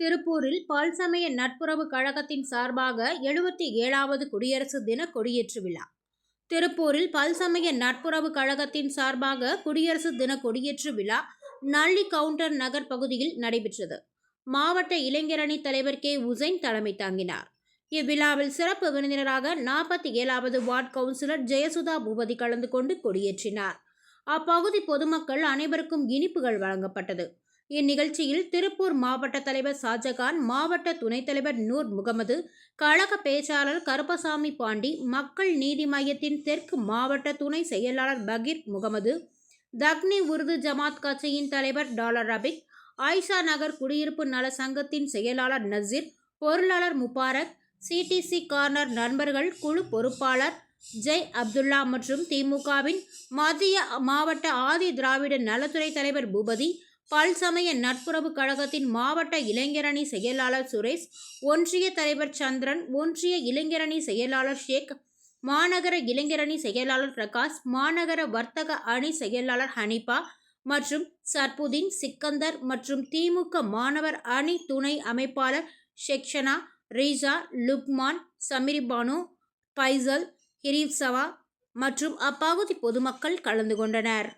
திருப்பூரில் பல்சமய நட்புறவு கழகத்தின் சார்பாக எழுபத்தி ஏழாவது குடியரசு தின கொடியேற்று விழா. திருப்பூரில் பல்சமய நட்புறவு கழகத்தின் சார்பாக குடியரசு தின கொடியேற்று விழா நள்ளி கவுண்டர் நகர் பகுதியில் நடைபெற்றது. மாவட்ட இளைஞரணி தலைவர் கே. உசைன் தலைமை தாங்கினார். இவ்விழாவில் சிறப்பு விருந்தினராக நாற்பத்தி ஏழாவது வார்டு கவுன்சிலர் ஜெயசுதா பூபதி கலந்து கொண்டு கொடியேற்றினார். அப்பகுதி பொதுமக்கள் அனைவருக்கும் இனிப்புகள் வழங்கப்பட்டது. இந்நிகழ்ச்சியில் திருப்பூர் மாவட்ட தலைவர் ஷாஜகான் மாவட்ட துணைத் தலைவர் நூர் முகமது கழக பேச்சாளர் கருப்பசாமி பாண்டி மக்கள் நீதி மையத்தின் தெற்கு மாவட்ட துணை செயலாளர் பகீர் முகமது தக்னி உருது ஜமாத் கட்சியின் தலைவர் டாலர் ரபிக் ஆயிஷா நகர் குடியிருப்பு நல சங்கத்தின் செயலாளர் நசீர் பொருளாளர் முபாரக் சிடிசி கார்னர் நண்பர்கள் குழு பொறுப்பாளர் ஜெய் அப்துல்லா மற்றும் திமுகவின் மத்திய மாவட்ட ஆதி திராவிட நலத்துறை தலைவர் பூபதி பல்சமய நட்புறவு கழகத்தின் மாவட்ட இளைஞரணி செயலாளர் சுரேஷ் ஒன்றிய தலைவர் சந்திரன் ஒன்றிய இளைஞரணி செயலாளர் ஷேக் மாநகர இளைஞரணி செயலாளர் பிரகாஷ் மாநகர வர்த்தக அணி செயலாளர் ஹனிபா மற்றும் சர்புதீன் சிக்கந்தர் மற்றும் திமுக மாணவர் அணி துணை அமைப்பாளர் ஷெக்ஷனா ரீசா லுக்மான் சமிரிபானு பைசல் ஹிரீப்சவா மற்றும் அப்பகுதி பொதுமக்கள் கலந்து கொண்டனர்.